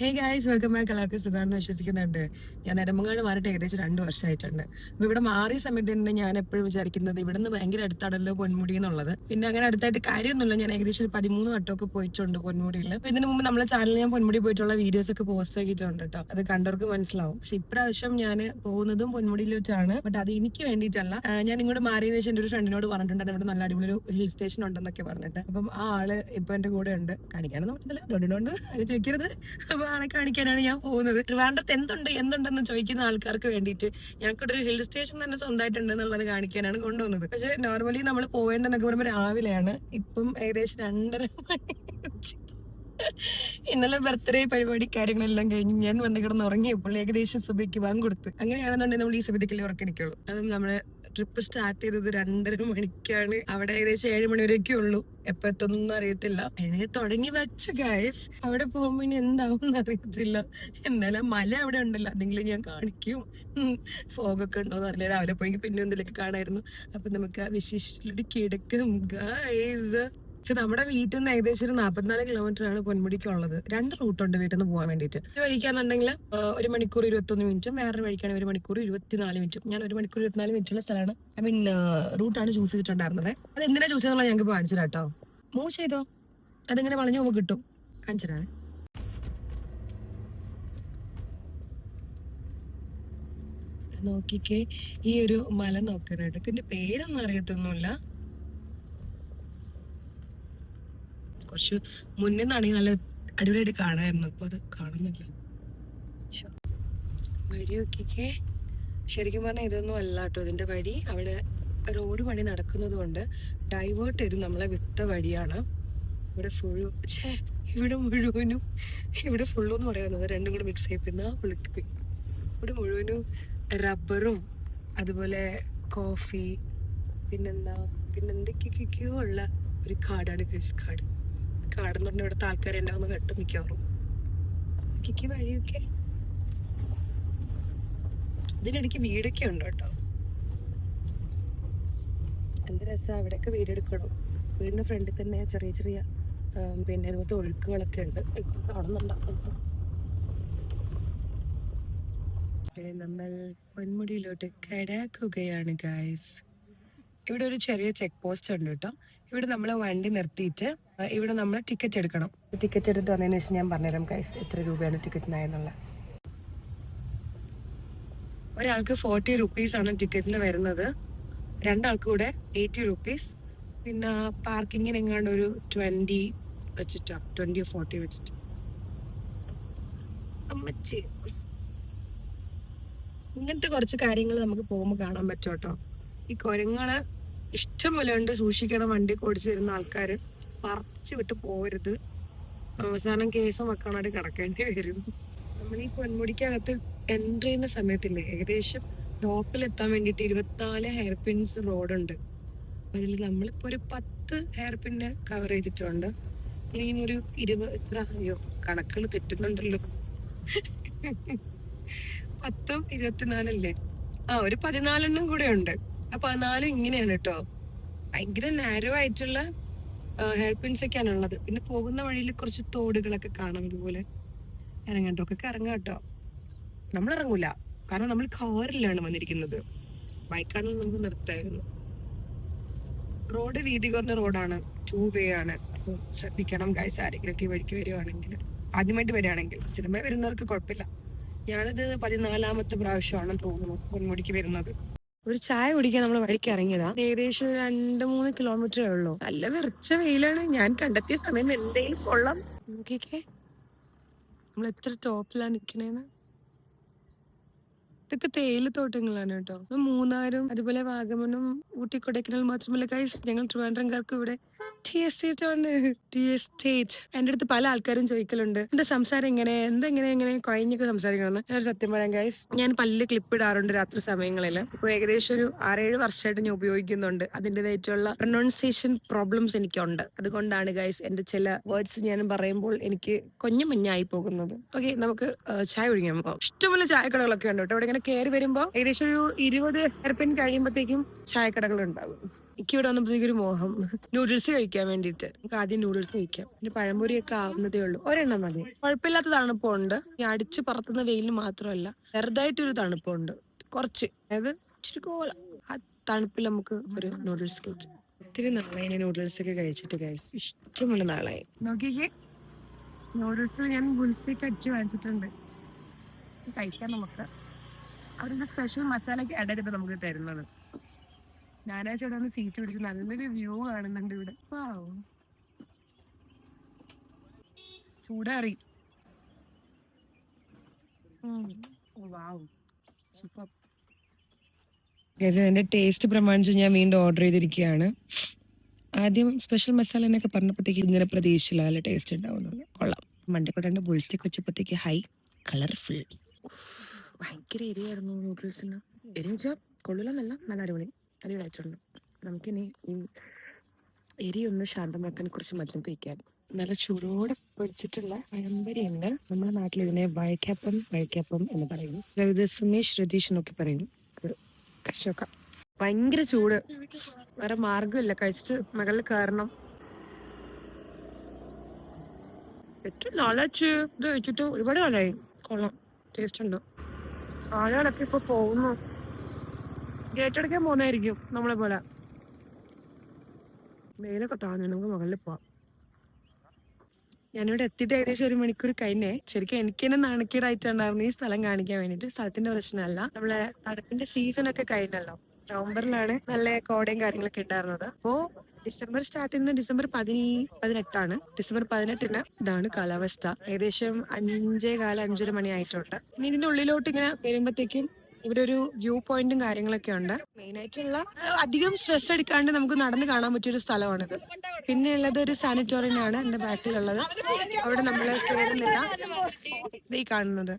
Hey guys welcome back എല്ലാവർക്കും സുഖമാണെന്ന് വിശ്വസിക്കുന്നുണ്ട്. ഞാൻ നെടുമങ്ങാട് മാറിയിട്ട് ഏകദേശം രണ്ട് വർഷമായിട്ടുണ്ട്. അപ്പം ഇവിടെ മാറിയ സമയത്ത് തന്നെ ഞാൻ എപ്പോഴും വിചാരിക്കുന്നത് ഇവിടെ നിന്ന് ഭയങ്കര അടുത്താണല്ലോ പൊന്മുടി എന്നുള്ളത്. പിന്നെ അങ്ങനെ അടുത്തായിട്ട് കാര്യമൊന്നുമില്ല. ഞാൻ ഏകദേശം ഒരു പതിമൂന്ന് വട്ടമൊക്കെ പോയിട്ടുണ്ട് പൊന്മുടിയിൽ. അപ്പോൾ ഇതിനു മുമ്പ് നമ്മളെ ചാനലിൽ ഞാൻ പൊന്മുടി പോയിട്ടുള്ള വീഡിയോസ് ഒക്കെ പോസ്റ്റ് ആക്കിയിട്ടുണ്ട് കേട്ടോ. അത് കണ്ടവർക്ക് മനസ്സിലാവും. പക്ഷെ ഇപ്രാവശ്യം ഞാൻ പോകുന്നതും പൊന്മുടിയിലോട്ടാണ്. ബട്ട് അത് എനിക്ക് വേണ്ടിയിട്ടല്ല. ഞാൻ ഇങ്ങോട്ട് മാറിയതിനു ശേഷം എന്റെ ഒരു ഫ്രണ്ടിനോട് പറഞ്ഞിട്ടുണ്ട് ഇവിടെ നല്ല അടിപൊളി ഒരു ഹിൽ സ്റ്റേഷൻ ഉണ്ടെന്നൊക്കെ പറഞ്ഞിട്ട്. അപ്പം ആ ആൾ ഇപ്പം എന്റെ കൂടെ ഉണ്ട്. കാണിക്കാനൊന്നും പറ്റത്തില്ല. ഡോണ്ട് അത് ചോദിക്കരുത്. അപ്പൊ ആളെ കാണിക്കാനാണ് ഞാൻ പോകുന്നത്. ട്രിവാൻഡ്രത്ത് എന്തുണ്ട് എന്തുണ്ടെന്ന് ചോദിക്കുന്ന ആൾക്കാർക്ക് വേണ്ടിയിട്ട് ഞങ്ങൾക്ക് ഒരു ഹിൽ സ്റ്റേഷൻ തന്നെ സ്വന്തമായിട്ടുണ്ട് എന്നുള്ളത് കാണിക്കാനാണ് കൊണ്ടുവന്നത്. പക്ഷെ നോർമലി നമ്മൾ പോവേണ്ടെന്നൊക്കെ പറയുമ്പോൾ രാവിലെയാണ്. ഇപ്പം ഏകദേശം രണ്ടര മണി. ഇന്നലെ ബർത്ത്ഡേ പരിപാടി കാര്യങ്ങളെല്ലാം കഴിഞ്ഞ് ഞാൻ വന്ന് കിടന്ന് ഉറങ്ങിയപ്പോൾ ഏകദേശം സുബിക്ക് വാങ്ങി കൊടുത്തു അങ്ങനെയാണെന്നുണ്ടെങ്കിൽ നമ്മൾ ഈ സുബിക്കല്ലേ ഉറക്കടിക്കുള്ളൂ. അതും നമ്മൾ ട്രിപ്പ് സ്റ്റാർട്ട് ചെയ്തത് രണ്ടര മണിക്കാണ്. അവിടെ ഏകദേശം ഏഴ് മണി വരെയൊക്കെ ഉള്ളൂ. എപ്പോ എത്തുന്നൊന്നും അറിയത്തില്ല. എങ്ങനെ തുടങ്ങി വെച്ച ഗായസ് അവിടെ പോകുമ്പോ ഇനി എന്താവും അറിയത്തില്ല. എന്നാലും മല അവിടെ ഉണ്ടല്ലോ. അതെങ്കിലും ഞാൻ കാണിക്കും. ഫോഗൊക്കെ ഉണ്ടോന്ന് അറിയില്ല. രാവിലെ പോയെങ്കിൽ പിന്നെ എന്തെങ്കിലും കാണായിരുന്നു. അപ്പൊ നമുക്ക് ആ വിശേഷത്തിലൂടെ കിടക്കും ഗൈസ് പക്ഷെ നമ്മുടെ വീട്ടിൽ നിന്ന് ഏകദേശം ഒരു നാൽപ്പത്തിനാല് കിലോമീറ്റർ ആണ് പൊന്മുടിക്കുള്ളത്. രണ്ട് റൂട്ടുണ്ട് വീട്ടിൽ നിന്ന് പോകാൻ വേണ്ടിയിട്ട്. ഒരു ഒരു മണിക്കൂർ ഇരുപത്തൊന്ന് മിനിറ്റും വേറൊരു വഴിക്കാണെങ്കിൽ ഒരു മണിക്കൂർ ഇരുപത്തിനാല് മിനിറ്റും. ഞാൻ ഒരു മണിക്കൂർ ഇരുപത്തിനാല് മിനിറ്റുള്ള സ്ഥലമാണ്. ഐ മീൻ റൂട്ടാണ് ചൂസ് ചെയ്തിട്ടുണ്ടായിരുന്നത്. അത് എന്തിനാ ചൂസ് ചെയ്തെന്നുള്ള ഞങ്ങൾക്ക് കാണിച്ചു കേട്ടോ മൂവ് ചെയ്തോ? അതിങ്ങനെ വളഞ്ഞു പോകുമ്പോൾ കിട്ടും. കാണിച്ചതാണ് നോക്കിക്കേ ഈ ഒരു മല നോക്കണേട്ടോ ഇതിന്റെ പേരൊന്നും അറിയത്തൊന്നുമില്ല. കുറച്ച് മുന്നേ നിന്നാണെങ്കിൽ നല്ല അടിപൊളിയായിട്ട് കാണാമായിരുന്നു അപ്പൊ അത് കാണുന്നില്ല. വഴി നോക്കിക്കേ ശരിക്കും പറഞ്ഞാൽ ഇതൊന്നും അല്ല കേട്ടോ ഇതിന്റെ വഴി. അവിടെ റോഡ് പണി നടക്കുന്നത് കൊണ്ട് ഡൈവേർട്ട് ചെയ്ത് നമ്മളെ വിട്ട വഴിയാണ്. ഇവിടെ ഫുൾ ഛേ ഇവിടെ മുഴുവനും ഇവിടെ ഫുള്ളു എന്ന് പറയുന്നത് രണ്ടും കൂടെ മിക്സ് പിന്നെ ഒളിക്കിപ്പോയി ഇവിടെ മുഴുവനും റബ്ബറും അതുപോലെ കോഫി പിന്നെന്താ പിന്നെ എന്തൊക്കെയൊക്കെയോ ഉള്ള ഒരു കാടാണ് ഗ്രീസ് കാട്. കാടെന്ന് പറഞ്ഞാൽ ഇവിടുത്തെ ആൾക്കാർ ഉണ്ടാവുന്ന വെട്ടും മിക്കവാറും. എനിക്ക് വഴിയൊക്കെ. ഇതിനിടയ്ക്ക് വീടൊക്കെ ഉണ്ട് കേട്ടോ. എന്ത് രസമാണ് അവിടെയൊക്കെ വീടെടുക്കണം. വീടിന്റെ ഫ്രണ്ടിൽ തന്നെ ചെറിയ ചെറിയ പിന്നെ ഇതുപോലത്തെ ഒഴുക്കുകളൊക്കെ ഉണ്ട്. കാണുന്നുണ്ടാവും നമ്മൾ പൊന്മുടിയിലോട്ട് കടക്കുകയാണ് ഗായ്സ് ഇവിടെ ഒരു ചെറിയ ചെക്ക് പോസ്റ്റ് ഉണ്ട് കേട്ടോ. ഇവിടെ നമ്മൾ വണ്ടി നിർത്തിയിട്ട് ഇവിടെ നമ്മൾ ടിക്കറ്റ് എടുക്കണം. ടിക്കറ്റ് എടുത്തിട്ട് വന്നതിന് ശേഷം ഞാൻ പറഞ്ഞുതരാം ഗൈസ് എത്ര രൂപയാണ് ടിക്കറ്റിനായെന്നുള്ള ഒരാൾക്ക് ഫോർട്ടി റുപ്പീസ് ആണ് ടിക്കറ്റിന് വരുന്നത്. രണ്ടാൾക്ക് കൂടെ എയ്റ്റി റുപ്പീസ് പിന്നെ പാർക്കിങ്ങിന് എങ്ങാണ്ട് ഒരു ട്വന്റി വെച്ചിട്ടാണ് ട്വന്റി ഫോർട്ടി വെച്ചിട്ട്. അമ്മച്ചി. ഇങ്ങനത്തെ കുറച്ച് കാര്യങ്ങൾ നമുക്ക് പോകുമ്പോൾ കാണാൻ പറ്റും കേട്ടോ. ഈ കുരങ്ങൾ ഇഷ്ടംപോലെ ഉണ്ട് സൂക്ഷിക്കണം വണ്ടി ഓടിച്ചു വരുന്ന ആൾക്കാർ പറിച്ചു വിട്ട് പോരുത് അവസാനം കേസും വെക്കാനായിട്ട് കിടക്കേണ്ടി വരും. നമ്മൾ ഈ പൊന്മുടിക്കകത്ത് എന്റർ ചെയ്യുന്ന സമയത്തില്ലേ ഏകദേശം ടോപ്പിൽ എത്താൻ വേണ്ടിയിട്ട് ഇരുപത്തിനാല് ഹെയർ പിൻസ് റോഡുണ്ട് അതിൽ നമ്മളിപ്പോൾ ഒരു പത്ത് ഹെയർ പിന്ന് കവർ ചെയ്തിട്ടുണ്ട്. ഇനിയും ഒരു ഇരുപത് എത്ര അയ്യോ കണക്കുകൾ തെറ്റുന്നുണ്ടല്ലോ. പത്തും ഇരുപത്തിനാലല്ലേ? ആ ഒരു പതിനാലെണ്ണം കൂടെ ഉണ്ട്. ആ പതിനാലും ഇങ്ങനെയാണ് കേട്ടോ. ഭയങ്കര നാരോ ആയിട്ടുള്ള ഹെയർ പിൻസ് ഒക്കെയാണ് ഉള്ളത് പിന്നെ പോകുന്ന വഴിയിൽ കുറച്ച് തോടുകളൊക്കെ കാണാം ഇതുപോലെ. ഇറങ്ങേണ്ടൊക്കെ ഇറങ്ങാം കേട്ടോ. നമ്മൾ ഇറങ്ങൂല. കാരണം നമ്മൾ കാറിലാണ് വന്നിരിക്കുന്നത്. ബൈക്കാണെങ്കിൽ നമുക്ക് നിർത്തായിരുന്നു. റോഡ് വീതി കുറഞ്ഞ റോഡാണ് ടൂ വേ ആണ്. ശ്രദ്ധിക്കണം ഗൈസ് ആരെങ്കിലും ഒക്കെ ഈ വഴിക്ക് വരുവാണെങ്കിൽ. ആദ്യമായിട്ട് വരികയാണെങ്കിൽ സിനിമ വരുന്നവർക്ക് കുഴപ്പമില്ല. ഞാനത് പതിനാലാമത്തെ പ്രാവശ്യമാണ് തോന്നുന്നു പൊന്മുടിക്ക് വരുന്നത്. ഒരു ചായ കുടിക്കാൻ നമ്മൾ വഴിക്ക് ഇറങ്ങിയതാ. ഏകദേശം രണ്ട് മൂന്ന് കിലോമീറ്ററേ ഉള്ളൂ. നല്ല വെറിച്ച വെയിലാണ്. ഞാൻ കണ്ടെത്തിയ സമയം എന്തെങ്കിലും കൊള്ളാം. നോക്കിക്കേ. നമ്മൾ എത്ര ടോപ്പിലാ നിക്കണേന്ന്? ഇതൊക്കെ തേയില തോട്ടങ്ങളാണ് കേട്ടോ. മൂന്നാറും അതുപോലെ വാഗമണും ഊട്ടി കൊടൈക്കനാൽ മാത്രമല്ല. കൈസ് ഞങ്ങൾ ട്രിവാൻഡ്രംകാർക്ക് ഇവിടെ ടി എസ്റ്റേറ്റ് ആണ് ടി എസ്റ്റേറ്റ് എന്റെ അടുത്ത് പല ആൾക്കാരും ചോദിക്കലുണ്ട്. എന്റെ സംസാരം എങ്ങനെ? എന്തെങ്ങനെ എങ്ങനെ? കഴിഞ്ഞൊക്കെ സംസാരിക്കണം ഞാൻ സത്യം പറയാം ഗൈസ് ഞാൻ പല്ല് ക്ലിപ്പ് ഇടാറുണ്ട് രാത്രി സമയങ്ങളിൽ ഇപ്പൊ ഏകദേശം ഒരു ആറേഴ് വർഷമായിട്ട് ഞാൻ ഉപയോഗിക്കുന്നുണ്ട്. അതിന്റെതായിട്ടുള്ള പ്രൊനൗൺസിയേഷൻ പ്രോബ്ലംസ് എനിക്കുണ്ട്. അതുകൊണ്ടാണ് ഗൈസ് എന്റെ ചില വേർഡ്സ് ഞാൻ പറയുമ്പോൾ എനിക്ക് കൊഞ്ഞു മഞ്ഞായി പോകുന്നത്. ഓക്കെ നമുക്ക് ചായ ഒഴിക്കാൻ പോകാം ഇഷ്ടംപോലെ ചായക്കടകളൊക്കെ ഉണ്ട്? കേട്ടോ ഇവിടെ ഇങ്ങനെ കയറി വരുമ്പോൾ ഏകദേശം ഒരു ഇരുപത് ഹെർപ്പിൻ കഴിയുമ്പോഴത്തേക്കും ചായക്കടകൾ ഉണ്ടാവും. എനിക്ക് ഇവിടെ വന്നപ്പോഴത്തേക്ക് ഒരു മോഹം. നൂഡിൽസ് കഴിക്കാൻ വേണ്ടിയിട്ട്. നമുക്ക് ആദ്യം നൂഡിൽസ് കഴിക്കാം. പിന്നെ പഴംപൊരിയൊക്കെ ആവുന്നതേ ഉള്ളൂ. ഒരെണ്ണം മതി. കുഴപ്പമില്ലാത്ത തണുപ്പുണ്ട് ഈ അടിച്ച് പറത്തുന്ന വെയിൽ മാത്രമല്ല ചെറുതായിട്ടൊരു തണുപ്പുണ്ട് കുറച്ച്. അതായത് ഇച്ചിരി കോല. ആ തണുപ്പിൽ നമുക്ക് ഒരു നൂഡിൽസ് കഴിക്കാം. ഒത്തിരി നാളായി നൂഡിൽസ് ഒക്കെ കഴിച്ചിട്ട് കഴിച്ചു ഇഷ്ടമുള്ള നാളായി. നോക്കിയേ നൂഡിൽസ് ഞാൻ ഗുൽസിക്ക് അടിച്ച് വാങ്ങിച്ചിട്ടുണ്ട്. കഴിക്കാം നമുക്ക്. അവരുടെ സ്പെഷ്യൽ മസാലയ്ക്ക് ചെയ്തിട്ട് നമുക്ക് തരുന്നത് ഞായറാഴ്ച ഇവിടെ ഒന്ന് സീറ്റ് പിടിച്ച് നല്ലൊരു വ്യൂ കാണുന്നുണ്ട് ഇവിടെ. ചൂടാറി. സൂപ്പർ എന്റെ ടേസ്റ്റ് പ്രമാണിച്ച് ഞാൻ വീണ്ടും ഓർഡർ ചെയ്തിരിക്കുകയാണ്. ആദ്യം സ്പെഷ്യൽ മസാല എന്നൊക്കെ പറഞ്ഞപ്പോഴത്തേക്ക് ഇങ്ങനെ പ്രതീക്ഷിച്ചില്ല ടേസ്റ്റ് ഉണ്ടാവുന്നു കൊള്ളാം. മണ്ടക്കോട്ടെ ബുൾസ്റ്റിക്ക് വെച്ചപ്പോഴത്തേക്ക് ഹൈ കളർഫുൾ ഭയങ്കര എരിയായിരുന്നു നൂഡിൽസിന് എരി കൊള്ളില്ല കൊള്ളില്ലെന്നല്ല നല്ല അടിപൊളി. അടിപൊളിയായിട്ടുണ്ട് നമുക്കിനി ഈ എരി ഒന്ന് ശാന്തമാക്കാൻ കുറച്ച് മധുരം കഴിക്കാൻ. നല്ല ചൂടോടെ പൊടിച്ചിട്ടുള്ള പഴംപരി ഉണ്ട്. നമ്മുടെ നാട്ടിൽ ഇതിനെ വഴക്കപ്പം വഴക്കപ്പം എന്ന് പറയും. ഇത് സുമേഷ് രതീഷ് എന്നൊക്കെ പറയും. കശോക്ക ഭയങ്കര ചൂട്. വേറെ മാർഗമില്ല കഴിച്ചിട്ട് മകളിൽ കയറണം. ഏറ്റവും നാളാച്ച് ഇത് വെച്ചിട്ട് ഒരുപാട് കാലമായി കൊള്ളാം. ടേസ്റ്റ് ഉണ്ടോ. ആളുകളൊക്കെ ഇപ്പൊ പോകുന്നു. ഗേറ്റടക്കാൻ പോകുന്നതായിരിക്കും നമ്മളെ പോലെ. വെയിലൊക്കെ താഴ്ന്നു നമുക്ക് മുകളിൽ പോവാം. ഞാനിവിടെ എത്തിയിട്ട് ഏകദേശം ഒരു മണിക്കൂർ കഴിഞ്ഞേ. ശരിക്കും എനിക്ക് തന്നെ നാണക്കേടായിട്ടുണ്ടായിരുന്നു ഈ സ്ഥലം കാണിക്കാൻ വേണ്ടിട്ട് സ്ഥലത്തിന്റെ പ്രശ്നമല്ല. നമ്മളെ തണുപ്പിന്റെ സീസൺ ഒക്കെ കഴിഞ്ഞല്ലോ. നവംബറിലാണ് നല്ല കോടയും കാര്യങ്ങളൊക്കെ ഉണ്ടായിരുന്നത്. അപ്പോ ഡിസംബർ സ്റ്റാർട്ട് ചെയ്യുന്നത് ഡിസംബർ പതിനീ പതിനെട്ടാണ്. ഡിസംബർ പതിനെട്ടിന് ഇതാണ് കാലാവസ്ഥ. ഏകദേശം അഞ്ചേ കാല അഞ്ചര മണി ആയിട്ടുണ്ട്. ഇനി ഇതിന്റെ ഉള്ളിലോട്ട് ഇങ്ങനെ വരുമ്പോഴത്തേക്കും ഇവിടെ ഒരു വ്യൂ പോയിന്റും കാര്യങ്ങളൊക്കെ ഉണ്ട്. മെയിൻ ആയിട്ടുള്ള അധികം സ്ട്രെസ് എടുക്കാണ്ട് നമുക്ക് നടന്നു കാണാൻ പറ്റിയ ഒരു സ്ഥലമാണിത്. പിന്നെ ഉള്ളത് ഒരു സാനിറ്റോറിയം ആണ് എന്റെ ബാക്കിലുള്ളത്. അവിടെ നമ്മൾ കയറുന്നില്ല ഈ കാണുന്നത്.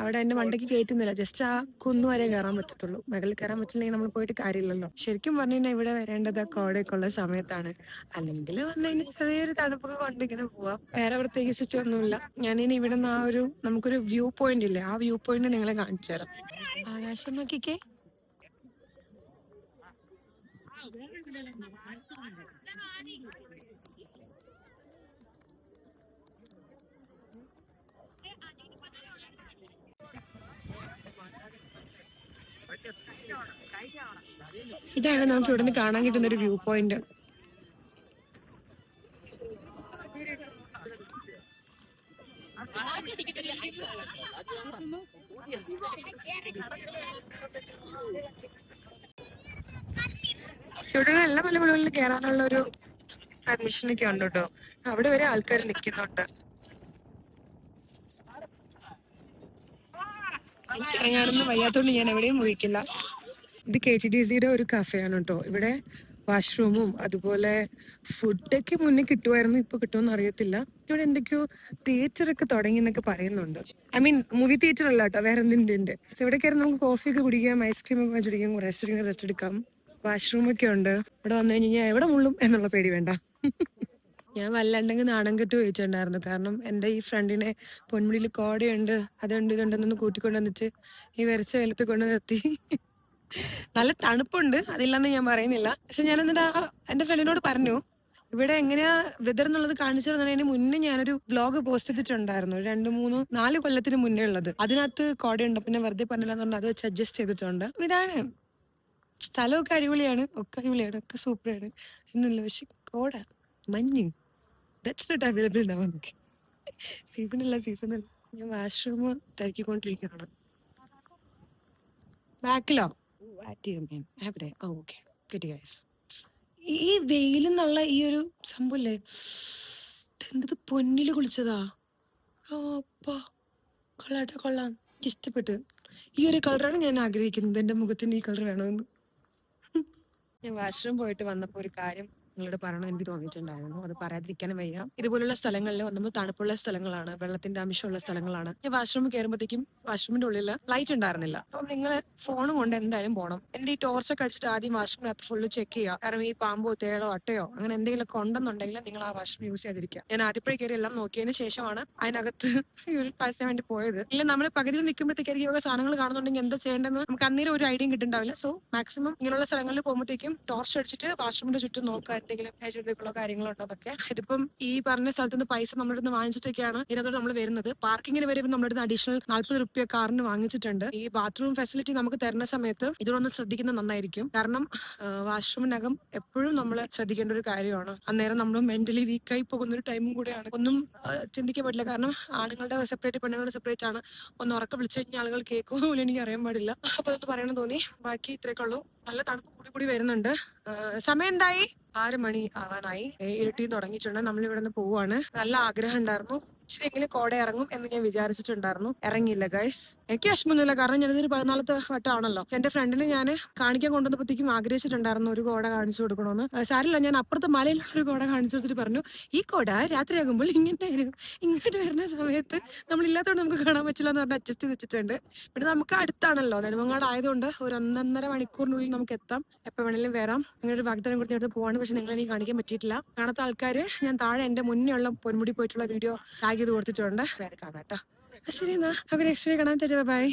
അവിടെ എന്റെ മണ്ടയ്ക്ക് കയറ്റുന്നില്ല ജസ്റ്റ് ആ കുന്നു വരെ കയറാൻ പറ്റത്തുള്ളൂ. മുകളിൽ കയറാൻ പറ്റില്ലെങ്കിൽ നമ്മൾ പോയിട്ട് കാര്യമില്ലല്ലോ. ശരിക്കും പറഞ്ഞു കഴിഞ്ഞാൽ ഇവിടെ വരേണ്ടത് കോടയൊക്കെ ഉള്ള സമയത്താണ്. അല്ലെങ്കിൽ പറഞ്ഞു ചെറിയൊരു തണുപ്പൊക്കെ കൊണ്ട് ഇങ്ങനെ പോവാം. വേറെ പ്രത്യേകിച്ചൊന്നുമില്ല ഞാനിനി ഇവിടെ നിന്ന് ആ ഒരു നമുക്കൊരു വ്യൂ പോയിന്റ് ഇല്ലേ? ആ വ്യൂ പോയിന്റ് നിങ്ങളെ കാണിച്ചു തരാം. ആകാശം നോക്കിക്കേ. ഇതാണ് നമുക്ക് ഇവിടുന്ന് കാണാൻ കിട്ടുന്ന ഒരു വ്യൂ പോയിന്റ് ഇവിടെ എല്ലാ മലമുകളിലും കയറാനുള്ള ഒരു അഡ്മിഷൻ ഒക്കെ ഉണ്ട് കേട്ടോ. അവിടെ വരെ ആൾക്കാർ നിൽക്കുന്നുണ്ട്. ഇറങ്ങാനൊന്നും വയ്യാത്തോണ്ട് ഞാൻ എവിടെയും ഒഴിക്കില്ല ഇത് കെ ടി ഡി സിയുടെ ഒരു കഫേയാണ് കേട്ടോ ഇവിടെ വാഷ്റൂമും അതുപോലെ ഫുഡൊക്കെ മുന്നേ കിട്ടുമായിരുന്നു ഇപ്പൊ കിട്ടുമെന്ന് അറിയത്തില്ല. ഇവിടെ എന്തൊക്കെയോ തിയേറ്റർ ഒക്കെ തുടങ്ങി എന്നൊക്കെ പറയുന്നുണ്ട്. ഐ മീൻ മൂവി തിയേറ്റർ അല്ല കേട്ടോ വേറെ എന്തിന്റെ So ഇവിടെ കയറി നമുക്ക് കോഫി ഒക്കെ കുടിക്കാം ഐസ്ക്രീം ഒക്കെ വെച്ചിരിക്കാം റെസ്റ്റ് റെസ്റ്റ് എടുക്കാം. വാഷ്റൂം ഒക്കെ ഉണ്ട്. ഇവിടെ വന്നു കഴിഞ്ഞാൽ എവിടെ മുള്ളും എന്നുള്ള പേടി വേണ്ട. ഞാൻ വല്ലാണ്ടെങ്കിൽ നാണം കെട്ട് ചോദിച്ചിട്ടുണ്ടായിരുന്നു കാരണം എന്റെ ഈ ഫ്രണ്ടിനെ പൊന്മുടിയിൽ കോടയുണ്ട് അതുണ്ട് ഇതുണ്ടെന്നൊന്ന് കൂട്ടിക്കൊണ്ടു വന്നിട്ട് ഈ വരച്ച വെലത്ത് കൊണ്ടു നിർത്തി. നല്ല തണുപ്പുണ്ട് അതില്ലെന്ന് ഞാൻ പറയുന്നില്ല. പക്ഷെ ഞാൻ എന്നിട്ട് ആ എന്റെ ഫ്രണ്ടിനോട് പറഞ്ഞു ഇവിടെ എങ്ങനെയാ വെതർ എന്നുള്ളത് കാണിച്ചു തന്നതിന് മുന്നേ ഞാനൊരു ബ്ലോഗ് പോസ്റ്റ് ചെയ്തിട്ടുണ്ടായിരുന്നു. രണ്ടു രണ്ട് മൂന്ന് നാല് കൊല്ലത്തിന് മുന്നേ ഉള്ളത്. അതിനകത്ത് കോടയുണ്ട് പിന്നെ വെറുതെ പറഞ്ഞില്ല അത് വെച്ച് അഡ്ജസ്റ്റ് ചെയ്തിട്ടുണ്ട്. ഇതാണ്. സ്ഥലമൊക്കെ അടിപൊളിയാണ് ഒക്കെ അടിപൊളിയാണ് ഒക്കെ സൂപ്പറാണ് എന്നുള്ള പക്ഷെ കോട മഞ്ഞ്. ദാറ്റ്സ് നോട്ട് അവൈലബിൾ നമുക്ക്. സീസണല്ല സീസണൽ ഞാൻ വാഷ്റൂം തിരക്കിക്കൊണ്ടിരിക്കുകയാണ്. ബാക്കിലോ അവിടെ. ഓക്കെ കിട്ടി ഗൈസ് ഈ ഈ ഒരു സംഭവല്ലേ? എന്തത് പൊന്നിൽ കുളിച്ചതാ? ഓ അപ്പാ. കൊള്ളാട്ടെ കൊള്ളാം. ഇഷ്ടപ്പെട്ട്. ഈ ഒരു കളറാണ് ഞാൻ ആഗ്രഹിക്കുന്നത്. എന്റെ മുഖത്തിന് ഈ കളർ വേണമെന്ന്. ഞാൻ വാഷ്റൂം പോയിട്ട് വന്നപ്പോ ഒരു കാര്യം നിങ്ങളോട് പറയണം എനിക്ക് തോന്നിയിട്ടുണ്ടായിരുന്നു? അത് പറയാതിരിക്കാനും വയ്യ. ഇതുപോലുള്ള സ്ഥലങ്ങളിൽ നമ്മൾ തണുപ്പുള്ള സ്ഥലങ്ങളാണ് വെള്ളത്തിന്റെ അംശമുള്ള സ്ഥലങ്ങളാണ്. ഞാൻ വാഷ്റൂമിൽ കയറുമ്പോഴത്തേക്കും വാഷ്റൂമിന്റെ ഉള്ളിൽ ലൈറ്റ് ഉണ്ടായിരുന്നില്ല. അപ്പം നിങ്ങൾ ഫോണും കൊണ്ട് എന്തായാലും പോകണം എന്റെ ഈ ടോർച്ച് ഒക്കെ അടിച്ചിട്ട് ആദ്യം വാഷ്റൂമിനകത്ത് ഫുള്ള് ചെക്ക് ചെയ്യുക. കാരണം ഈ പാമ്പോ തേളോ അട്ടയോ അങ്ങനെ എന്തെങ്കിലുമൊക്കെ ഉണ്ടെന്നുണ്ടെങ്കിൽ നിങ്ങൾ ആ വാഷ്റൂം യൂസ് ചെയ്തിരിക്കുക ഞാൻ ആദ്യപ്പോഴേ കയറി എല്ലാം നോക്കിയതിന് ശേഷമാണ് അതിനകത്ത് യൂറിൻ വേണ്ടി പോയത്. ഇല്ല നമ്മൾ പകുതിയിൽ നിൽക്കുമ്പോഴത്തേക്കായിരിക്കും ഇവ സാധനങ്ങൾ കാണുന്നുണ്ടെങ്കിൽ എന്താ ചെയ്യേണ്ടതെന്ന് നമുക്ക് അന്നേരം ഒരു ഐഡിയ കിട്ടുന്നുണ്ടാവില്ല സോ മാക്സിമം ഇങ്ങനെയുള്ള സ്ഥലങ്ങളിൽ പോകുമ്പോഴത്തേക്കും ടോർച്ച് അടിച്ചിട്ട് വാഷ്റൂമിന്റെ ചുറ്റും നോക്കുക എന്തെങ്കിലും ഹൈജീനിക്കുള്ള കാര്യങ്ങളുണ്ടോ അതൊക്കെ? ഇതിപ്പം ഈ പറഞ്ഞ സ്ഥലത്ത് നിന്ന് പൈസ നമ്മുടെ നിന്ന് വാങ്ങിച്ചിട്ടൊക്കെയാണ് ഇതിനകത്തോട് നമ്മൾ വരുന്നത്. പാർക്കിങ്ങിന് വരുമ്പോൾ നമ്മുടെ അഡീഷണൽ നാല്പത് റുപ്യ കാറിന് വാങ്ങിച്ചിട്ടുണ്ട്. ഈ ബാത്റൂം ഫെസിലിറ്റി നമുക്ക് തരുന്ന സമയത്ത് ഇതൊന്ന് ശ്രദ്ധിക്കുന്നത് നന്നായിരിക്കും. കാരണം വാഷ്റൂമിനകം എപ്പോഴും നമ്മൾ ശ്രദ്ധിക്കേണ്ട ഒരു കാര്യമാണ്. അന്നേരം നമ്മൾ മെന്റലി വീക്കായി പോകുന്ന ഒരു ടൈമും കൂടെയാണ്. ഒന്നും ചിന്തിക്കാൻ പറ്റില്ല കാരണം ആണുങ്ങളുടെ സെപ്പറേറ്റ് പെണ്ണുങ്ങളുടെ സെപ്പറേറ്റ് ആണ്. ഒന്ന് ഉറക്കം വിളിച്ചു കഴിഞ്ഞാൽ ആളുകൾ കേൾക്കുമോ പോലും എനിക്ക് അറിയാൻ പാടില്ല. അപ്പൊ അതൊന്ന് പറയണം തോന്നി. ബാക്കി ഇത്രയൊക്കെ ഉള്ളൂ. നല്ല തണുപ്പ് കൂടി കൂടി വരുന്നുണ്ട്. സമയം എന്തായി? ആറ് മണി ആവാനായി. ഏ, ഇരുട്ടി തുടങ്ങിയിട്ടുണ്ട്. നമ്മൾ ഇവിടെ നിന്ന് പോവാണ്. നല്ല ആഗ്രഹം ഉണ്ടായിരുന്നു. ഇച്ചിരിയെങ്കിലും കോട ഇറങ്ങും എന്ന് ഞാൻ വിചാരിച്ചിട്ടുണ്ടായിരുന്നു. ഇറങ്ങിയില്ല ഗൈസ് എനിക്ക് വിഷമമൊന്നുമില്ല. കാരണം ഞാനിതൊരു പതിനാലത്തെ വട്ടമാണല്ലോ. എന്റെ ഫ്രണ്ടിന് ഞാൻ കാണിക്കാൻ കൊണ്ടുവന്നപ്പോഴത്തേക്കും ആഗ്രഹിച്ചിട്ടുണ്ടായിരുന്നു ഒരു കോട കാണിച്ചു കൊടുക്കണമെന്ന് സാരില്ല ഞാൻ അപ്പുറത്തെ മലയിൽ ഒരു കോട കാണിച്ചു കൊടുത്തിട്ട് പറഞ്ഞു ഈ കോട രാത്രിയാകുമ്പോൾ ഇങ്ങനെ ഇങ്ങോട്ട് വരുന്ന സമയത്ത് നമ്മൾ ഇല്ലാത്തതുകൊണ്ട് നമുക്ക് കാണാൻ പറ്റില്ല എന്ന് പറഞ്ഞ് അഡ്ജസ്റ്റ് വെച്ചിട്ടുണ്ട്. പിന്നെ നമുക്ക് അടുത്താണല്ലോ. നെടുമങ്ങാട് ആയതുകൊണ്ട് ഒരു ഒന്നൊന്നര മണിക്കൂറിനുള്ളിൽ നമുക്ക് എത്താം. എപ്പോൾ വേണമെങ്കിലും വരാം. അങ്ങനെ ഒരു വാഗ്ദാനം കൊടുത്ത് എടുത്ത് പോവാണ്. പക്ഷെ നിങ്ങളെനിക്ക് കാണിക്കാൻ പറ്റിയിട്ടില്ല. കാണാത്ത ആൾക്കാർ ഞാൻ താഴെ എന്റെ മുന്നേ ഉള്ള പൊന്മുടി പോയിട്ടുള്ള വീഡിയോ ടാഗ് ചെയ്ത് കൊടുത്തിട്ടുണ്ട് വേറെ ശരി എന്നാ. നമുക്ക് നെക്സ്റ്റ് വീഡിയോ കാണാം ചേച്ചി ബൈ